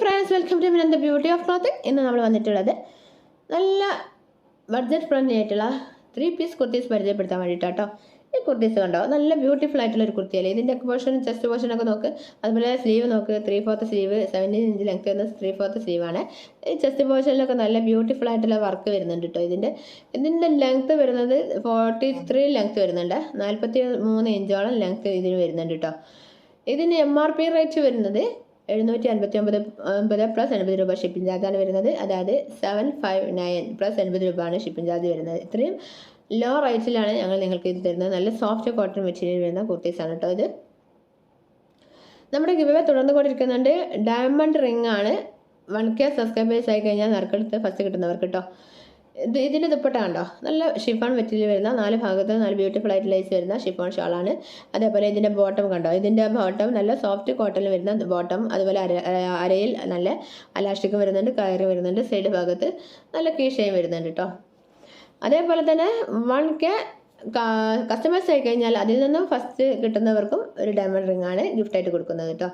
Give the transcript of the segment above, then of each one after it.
Friends welcome to മിനന്ത beauty of clothing ഇന്ന് നമ്മൾ വന്നിട്ടുള്ളത് നല്ല ബഡ്ജറ്റ് ഫ്രണ്ട്ലി ആയിട്ടുള്ള ത്രീ പീസ് കുർത്തീസ് പരിചയപ്പെടുത്താൻ വേണ്ടിയിട്ടോ ഈ കുർത്തീസ് കണ്ടോ? നല്ല ബ്യൂട്ടിഫുൾ ആയിട്ടുള്ള ഒരു കുർത്തിയല്ലേ ഇതിന്റെ പോർഷൻ ചെസ്റ്റ് പോർഷൻ ഒക്കെ നോക്ക്. അതുപോലെ സ്ലീവ് നോക്ക്. Three fourth sleeve seventeen inch length വരുന്ന ത്രീ ഫോർത്ത് സ്ലീവാണ് ഈ ചെസ്റ്റ് പോർഷനിലൊക്കെ നല്ല ബ്യൂട്ടിഫുൾ ആയിട്ടുള്ള വർക്ക് വരുന്നുണ്ട് കേട്ടോ ഇതിന്റെ ഇതിന്റെ ലെങ്ത് വരുന്നത് ഫോർട്ടി ത്രീ ലെങ്ത് വരുന്നുണ്ട്. നാൽപ്പത്തി മൂന്ന് ഇഞ്ചോളം ലെങ്ത് ഇതിന് വരുന്നുണ്ട് കേട്ടോ ഇതിന് എം ആർ പി റേറ്റ് വരുന്നത് എഴുന്നൂറ്റി അൻപത്തി ഒമ്പത് ഒമ്പത് പ്ലസ് എൺപത് രൂപ ഷിപ്പിംഗ് ചാർജാണ് വരുന്നത്. അതായത് സെവൻ ഫൈവ് നയൻ പ്ലസ് എൺപത് രൂപയാണ് ഷിപ്പിംഗ് ചാർജ് വരുന്നത്. ഇത്രയും ലോ റേറ്റിലാണ് ഞങ്ങൾ നിങ്ങൾക്ക് ഇത് തരുന്നത്. നല്ല സോഫ്റ്റ് കോട്ടൺ മെറ്റീരിയൽ വരുന്ന കുർത്തീസാണ് കേട്ടോ ഇത്. നമ്മുടെ ഗിവ തുടർന്നു കൊണ്ടിരിക്കുന്നുണ്ട് ഡയമണ്ട് റിംഗ് ആണ്. വൺ കെ സബ്സ്ക്രൈബേഴ്സ് ആയി കഴിഞ്ഞാൽ നറുക്കെടുത്ത് ഫസ്റ്റ് കിട്ടുന്നവർക്ക് കേട്ടോ ഇതിന്റെ ദുപ്പട്ട കണ്ടോ? നല്ല ഷിഫോൺ മെറ്റീരിയൽ വരുന്ന നാല് ഭാഗത്ത് നല്ല ബ്യൂട്ടിഫുൾ ആയിട്ട് ലൈസ് വരുന്ന ഷിഫോൺ ഷാളാണ് അതേപോലെ ഇതിന്റെ ബോട്ടം കണ്ടോ? ഇതിന്റെ ബോട്ടം നല്ല സോഫ്റ്റ് കോട്ടണിൽ വരുന്ന ബോട്ടം അതുപോലെ അര അരയിൽ നല്ല അലാസ്റ്റിക് വരുന്നുണ്ട് കയറി വരുന്നുണ്ട് സൈഡ് ഭാഗത്ത് നല്ല കീഷയും വരുന്നുണ്ട് കേട്ടോ അതേപോലെ തന്നെ വൺ കെ കസ്റ്റമേഴ്സ് ആയി കഴിഞ്ഞാൽ അതിൽ നിന്നും ഫസ്റ്റ് കിട്ടുന്നവർക്കും ഒരു ഡയമണ്ട് റിംഗ് ആണ് ഗിഫ്റ്റായിട്ട് കൊടുക്കുന്നത് കേട്ടോ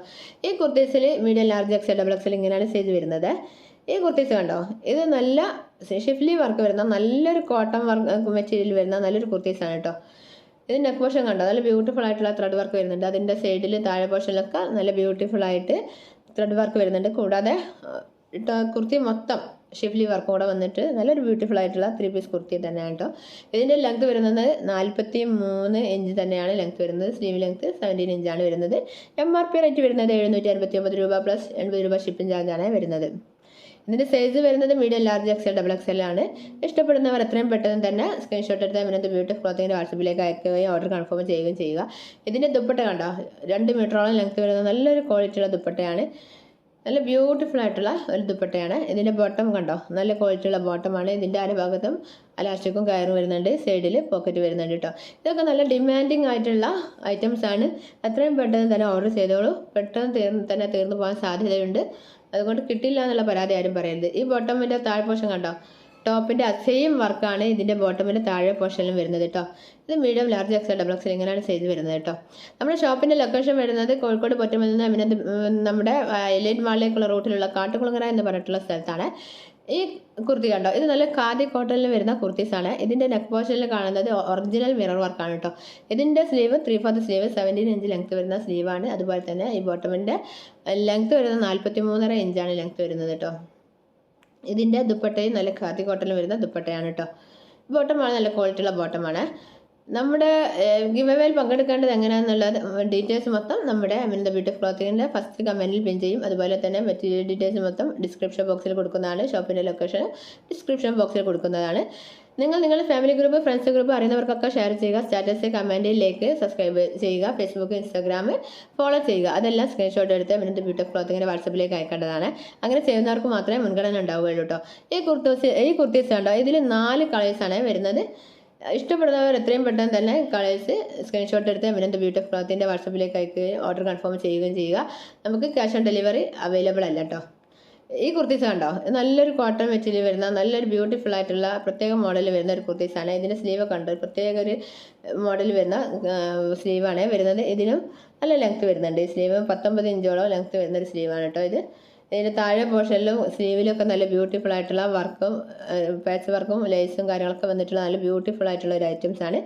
ഈ കുർത്തീസിൽ medium large XL double XL ഇങ്ങനെയാണ് സൈസ് വരുന്നത്. ഈ കുർത്തീസ് കണ്ടോ? ഇത് നല്ല ഷിഫ്ലി വർക്ക് വരുന്ന നല്ലൊരു കോട്ടൺ വർക്ക് മെറ്റീരിയൽ വരുന്ന നല്ലൊരു കുർത്തീസാണ് കേട്ടോ ഇത് നെക്ക് പോർഷൻ കണ്ടോ? നല്ല ബ്യൂട്ടിഫുൾ ആയിട്ടുള്ള ത്രെഡ് വർക്ക് വരുന്നുണ്ട്. അതിന്റെ സൈഡിൽ താഴെ പോർഷനിലൊക്കെ നല്ല ബ്യൂട്ടിഫുൾ ആയിട്ട് ത്രെഡ് വർക്ക് വരുന്നുണ്ട്. കൂടാതെ കുർത്തി മൊത്തം ഷിഫ്ലി വർക്കും കൂടെ വന്നിട്ട് നല്ലൊരു ബ്യൂട്ടിഫുൾ ആയിട്ടുള്ള ത്രീ പീസ് കുർത്തി തന്നെയാണ് കേട്ടോ ഇതിന്റെ ലെങ്ത് വരുന്നത് നാൽപ്പത്തി മൂന്ന് ഇഞ്ച് തന്നെയാണ് ലെങ്ത് വരുന്നത്. സ്ലീവ് ലെങ്ത് സെവന്റീൻ ഇഞ്ചാണ് വരുന്നത്. എം ആർ പി റേറ്റ് വരുന്നത് എഴുന്നൂറ്റി അൻപത്തി ഒമ്പത് രൂപ പ്ലസ് എൺപത് രൂപ ഷിപ്പിംഗ് ചാർജാണ് വരുന്നത്. ഇതിന്റെ സൈസ് വരുന്നത് medium large XL double XL ആണ്. ഇഷ്ടപ്പെടുന്നവർ എത്രയും പെട്ടെന്ന് തന്നെ സ്ക്രീൻഷോട്ട് എടുത്ത് ഇതിനകത്ത് ബ്യൂട്ടി ക്ലോത്തിന്റെ വാട്സപ്പിലേക്ക് അയക്കുകയും ഓർഡർ കൺഫേം ചെയ്യുകയും ചെയ്യുക. ഇതിന്റെ ദുപ്പട്ട കണ്ടോ? രണ്ട് മീറ്ററോളം ലെങ്ത് വരുന്ന നല്ലൊരു ക്വാളിറ്റിയുള്ള ദുപ്പട്ടയാണ്. നല്ല ബ്യൂട്ടിഫുൾ ആയിട്ടുള്ള ഒരു ദുപ്പട്ടയാണ്. ഇതിന്റെ ബോട്ടം കണ്ടോ? നല്ല ക്വാളിറ്റിയുള്ള ബോട്ടമാണ് ഇതിന്റെ അര ഭാഗത്തും അലാസ്റ്റിക്കും കയറും വരുന്നുണ്ട്. സൈഡിൽ പോക്കറ്റ് വരുന്നുണ്ട് കേട്ടോ ഇതൊക്കെ നല്ല ഡിമാൻഡിങ് ആയിട്ടുള്ള ഐറ്റംസ് ആണ്. അത്രയും പെട്ടെന്ന് തന്നെ ഓർഡർ ചെയ്തോളൂ. പെട്ടെന്ന് തീർന്ന് തന്നെ തീർന്നു പോകാൻ സാധ്യതയുണ്ട്. അതുകൊണ്ട് കിട്ടില്ല എന്നുള്ള പരാതി ആരും പറയരുത്. ഈ ബോട്ടമിന്റെ താഴെ പോർഷൻ കണ്ടോ? ടോപ്പിന്റെ സെയിം വർക്കാണ് ഇതിന്റെ ബോട്ടമിന്റെ താഴെ പോർഷനിലും വരുന്നത് കേട്ടോ ഇത് medium large XL double XL ഇങ്ങനെയാണ് സൈസ് വരുന്നത് കേട്ടോ നമ്മുടെ ഷോപ്പിന്റെ ലൊക്കേഷൻ വരുന്നത് കോഴിക്കോട് പൊറ്റമെന്ന് നിന്ന് നമ്മുടെ എലൈറ്റ് മാളിലേക്കുള്ള റൂട്ടിലുള്ള കാട്ടുകുളങ്ങര എന്ന് പറഞ്ഞിട്ടുള്ള സ്ഥലത്താണ്. ഈ കുർത്തി കണ്ടോ? ഇത് നല്ല ഖാദി കോട്ടണിൽ വരുന്ന കുർത്തീസാണ്. ഇതിന്റെ നെക്ക് പോർഷനിൽ കാണുന്നത് ഒറിജിനൽ മിറർ വർക്ക് ആണ് കേട്ടോ ഇതിന്റെ sleeve three fourth sleeve seventeen inch length വരുന്ന സ്ലീവാണ് അതുപോലെ തന്നെ ഈ ബോട്ടമിന്റെ ലെങ്ത് വരുന്നത് നാൽപ്പത്തി മൂന്നര ഇഞ്ചാണ് ലെങ്ത് വരുന്നത് കേട്ടോ ഇതിന്റെ ദുപ്പട്ടയും നല്ല ഖാദി കോട്ടണിൽ വരുന്ന ദുപ്പട്ടയാണ് കേട്ടോ ബോട്ടമാണ് നല്ല ക്വാളിറ്റിയുള്ള ബോട്ടമാണ് നമ്മുടെ ഗിവേൽ പങ്കെടുക്കേണ്ടത് എങ്ങനെയാണെന്നുള്ള ഡീറ്റെയിൽസ് മൊത്തം നമ്മുടെ അമിൻ ബ്യൂട്ടി ക്ലോത്തിങ്ങിന്റെ ഫസ്റ്റ് കമന്റിൽ പിൻ ചെയ്യും. അതുപോലെ തന്നെ മെറ്റീരിയൽ ഡീറ്റെയിൽസ് മൊത്തം ഡിസ്ക്രിപ്ഷൻ ബോക്സിൽ കൊടുക്കുന്നതാണ്. ഷോപ്പിന്റെ ലൊക്കേഷൻ ഡിസ്ക്രിപ്ഷൻ ബോക്സിൽ കൊടുക്കുന്നതാണ്. നിങ്ങൾ നിങ്ങളുടെ ഫാമിലി ഗ്രൂപ്പ് ഫ്രണ്ട്സ് ഗ്രൂപ്പ് അറിയുന്നവർക്കൊക്കെ ഷെയർ ചെയ്യുക. സ്റ്റാറ്റസ് കമന്റിലേക്ക് സബ്സ്ക്രൈബ് ചെയ്യുക. ഫേസ്ബുക്ക് ഇൻസ്റ്റാഗ്രാം ഫോളോ ചെയ്യുക. അതെല്ലാം സ്ക്രീൻഷോട്ട് എടുത്ത് മിനിറ്റ് ബ്യൂട്ടി ക്ലോത്തിങ്ങിന്റെ വാട്സപ്പിലേക്ക് അയക്കേണ്ടതാണ്. അങ്ങനെ ചെയ്യുന്നവർക്ക് മാത്രമേ മുൻഗണന ഉണ്ടാവുകയുള്ളൂ കേട്ടോ ഈ കുർത്തീസ് ഈ കുർത്തീസ് ഉണ്ടോ ഇതിൽ നാല് കളേഴ്സാണ് വരുന്നത്. ഇഷ്ടപ്പെടുന്നവർ എത്രയും പെട്ടെന്ന് തന്നെ കളേഴ്സ് സ്ക്രീൻഷോട്ട് എടുത്ത് മിനന്ത് ബ്യൂട്ടി ക്ലോത്തിന്റെ വാട്സപ്പിലേക്ക് അയക്കുകയും ഓർഡർ കൺഫേം ചെയ്യുകയും ചെയ്യുക. നമുക്ക് ക്യാഷ് ഓൺ ഡെലിവറി അവൈലബിൾ അല്ല കേട്ടോ ഈ കുർത്തീസ് കണ്ടോ? നല്ലൊരു കോട്ടൺ മെറ്റീരിയൽ വരുന്ന നല്ലൊരു ബ്യൂട്ടിഫുൾ ആയിട്ടുള്ള പ്രത്യേക മോഡൽ വരുന്ന ഒരു കുർത്തീസാണ്. ഇതിന്റെ സ്ലീവ് കണ്ടോ? പ്രത്യേക ഒരു മോഡൽ വരുന്ന സ്ലീവാണ് വരുന്നത്. ഇതിനും നല്ല ലെങ്ത് വരുന്നുണ്ട്. ഈ സ്ലീവ് പത്തൊമ്പത് ഇഞ്ചോളം ലെങ്ത് വരുന്ന ഒരു സ്ലീവാണ് കേട്ടോ ഇത്. ഇതിന്റെ താഴെ പോർഷനിലും സ്ലീവിലൊക്കെ നല്ല ബ്യൂട്ടിഫുൾ ആയിട്ടുള്ള വർക്കും പാച്ച് വർക്കും ലേസും കാര്യങ്ങളൊക്കെ വന്നിട്ടുള്ള നല്ല ബ്യൂട്ടിഫുൾ ആയിട്ടുള്ള ഒരു ഐറ്റംസ് ആണ്.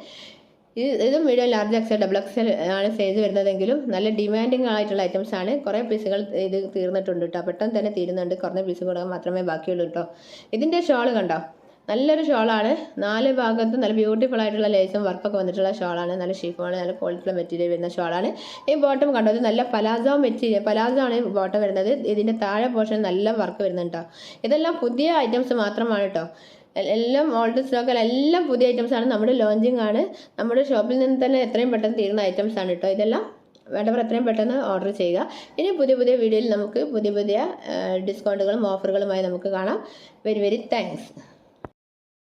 ഇത് ഇതും medium large XL double XL ആണ് സൈസ് വരുന്നതെങ്കിലും നല്ല ഡിമാൻഡിങ് ആയിട്ടുള്ള ഐറ്റംസ് ആണ്. കുറേ പീസുകൾ ഇത് തീർന്നിട്ടുണ്ട് കേട്ടോ പെട്ടെന്ന് തന്നെ തീരുന്നുണ്ട്. കുറഞ്ഞ പീസുകൾ മാത്രമേ ബാക്കിയുള്ളൂ കേട്ടോ ഇതിന്റെ ഷോൾ കണ്ടോ? നല്ലൊരു ഷോളാണ്. നാല് ഭാഗത്തും നല്ല ബ്യൂട്ടിഫുൾ ആയിട്ടുള്ള ലേസും വർക്കൊക്കെ വന്നിട്ടുള്ള ഷോളാണ്. നല്ല ഷീഫോണ് നല്ല ക്വാളിറ്റിയുള്ള മെറ്റീരിയൽ വരുന്ന ഷോളാണ്. ഈ ബോട്ടം കണ്ടത് നല്ല പലാസോ മെറ്റീരിയൽ പലാസോ ആണ് ബോട്ടം വരുന്നത്. ഇതിന്റെ താഴെ പോർഷൻ നല്ല വർക്ക് വരുന്നുണ്ട് ഇതെല്ലാം പുതിയ ഐറ്റംസ് മാത്രമാണ് കേട്ടോ എല്ലാം ഓൾഡ് സ്റ്റോക്കൽ എല്ലാം പുതിയ ഐറ്റംസ് ആണ്. നമ്മുടെ ലോഞ്ചിങ് ആണ്. നമ്മുടെ ഷോപ്പിൽ നിന്ന് തന്നെ എത്രയും പെട്ടെന്ന് തീരുന്ന ഐറ്റംസ് ആണ് കേട്ടോ ഇതെല്ലാം വേണ്ടവർ എത്രയും പെട്ടെന്ന് ഓർഡർ ചെയ്യുക. ഇനി പുതിയ പുതിയ വീഡിയോയിൽ നമുക്ക് പുതിയ പുതിയ ഡിസ്കൗണ്ടുകളും ഓഫറുകളുമായി നമുക്ക് കാണാം. Very very thanks